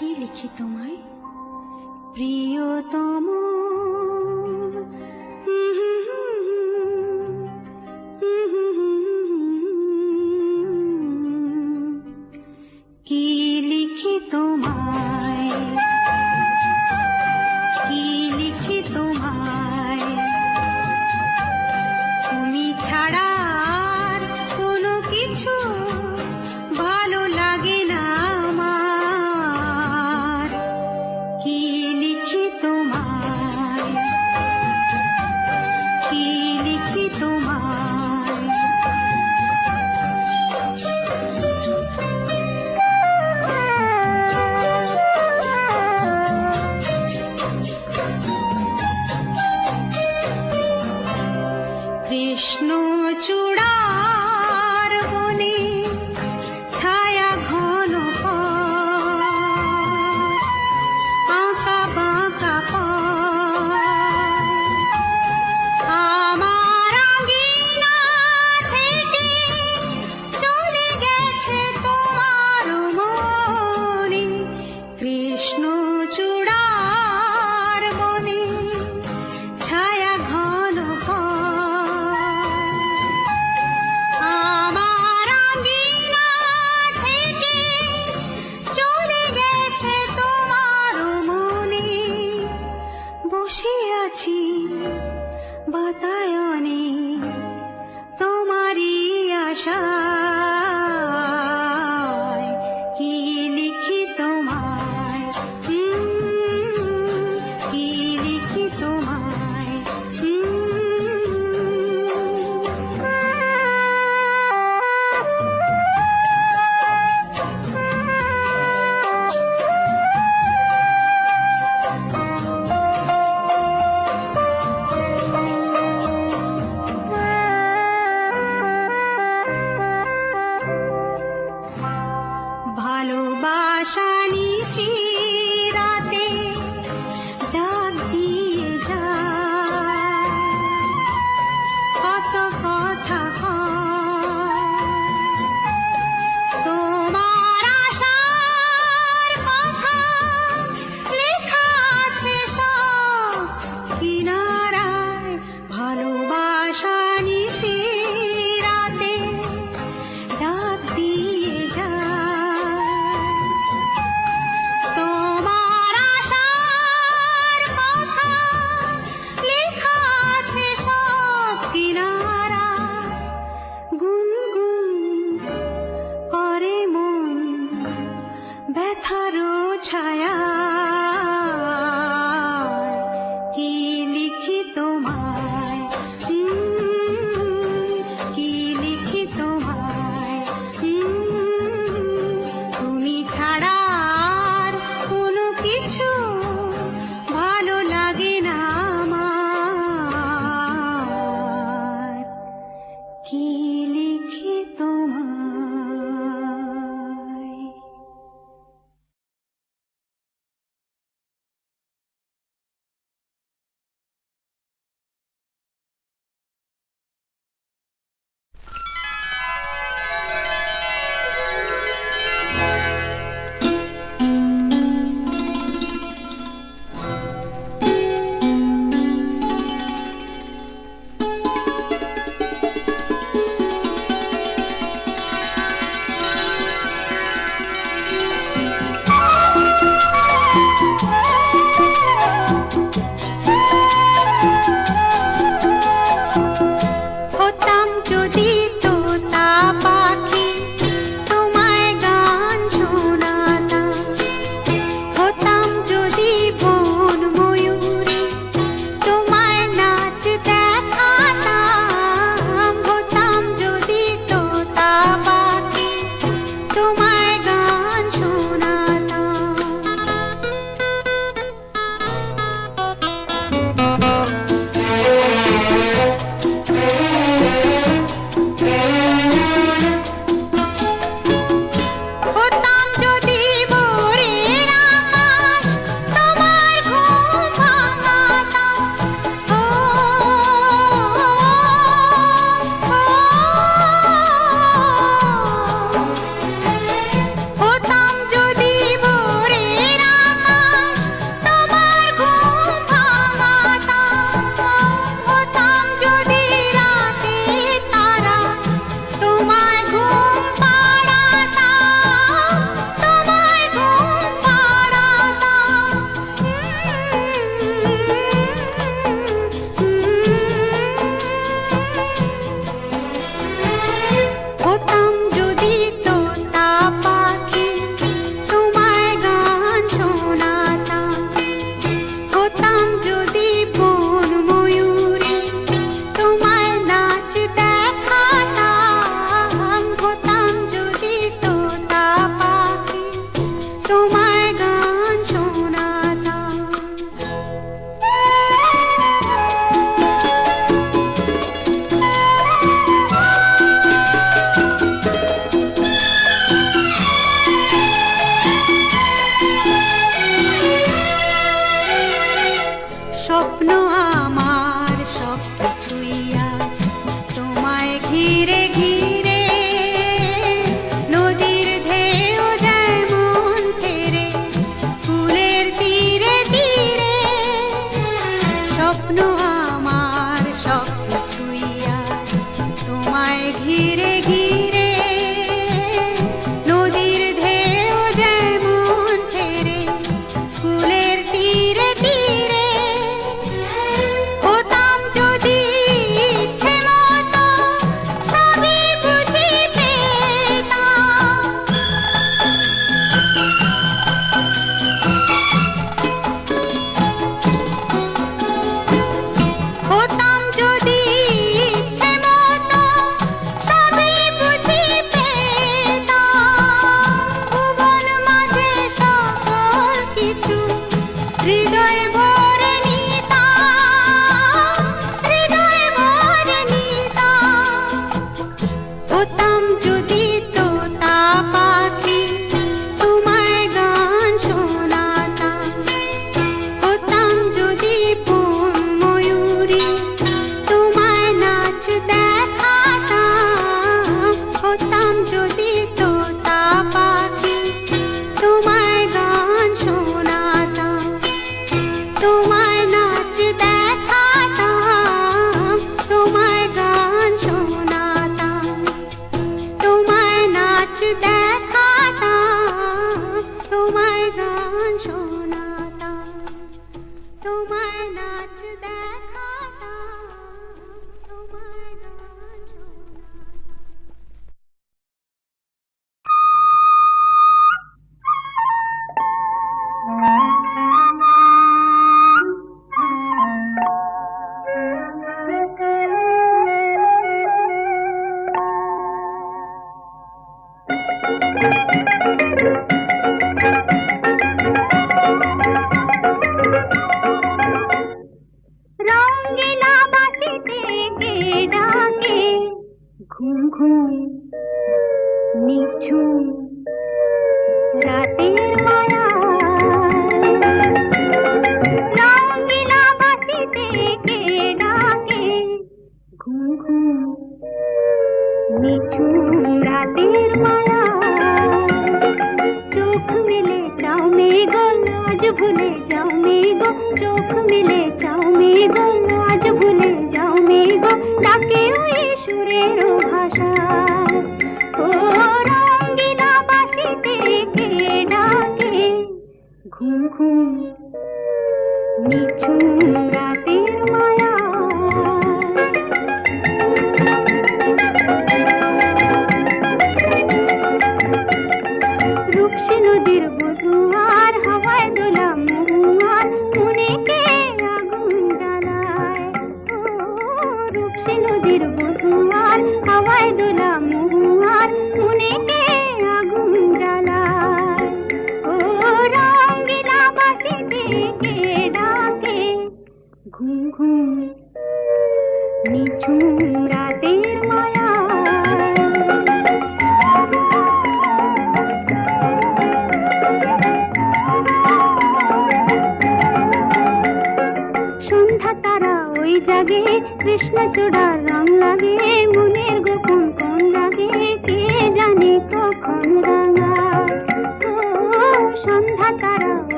কি লিখি তোমায়। প্রিয়তম স্বপ্ন আমার সব কিছুই আজ তোমায় ঘিরে ঘিরে। নদীর ঢেউ যায় মন ফেরে ফুলের তীরে তীরে। স্বপ্ন আমার সব কিছুই আজ তোমায় ঘিরে ঘিরে।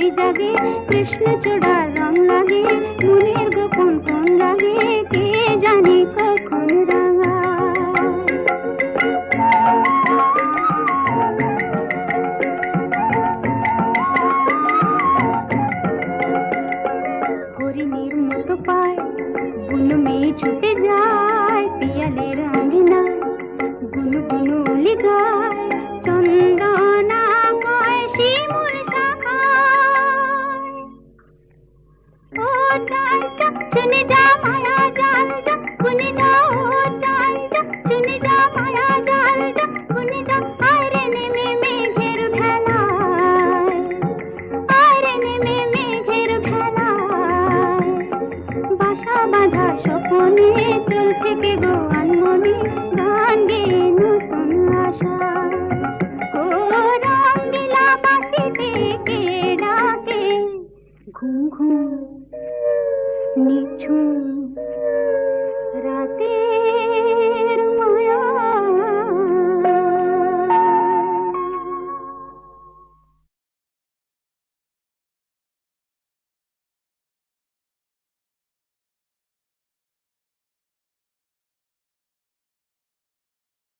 ওই জাগে কৃষ্ণ চূড়ার রং লাগে, মনের গোপন কোন লাগে, কে জানে কখন রাঙা হরিণীর মতো পায়, বুনমি छू रातें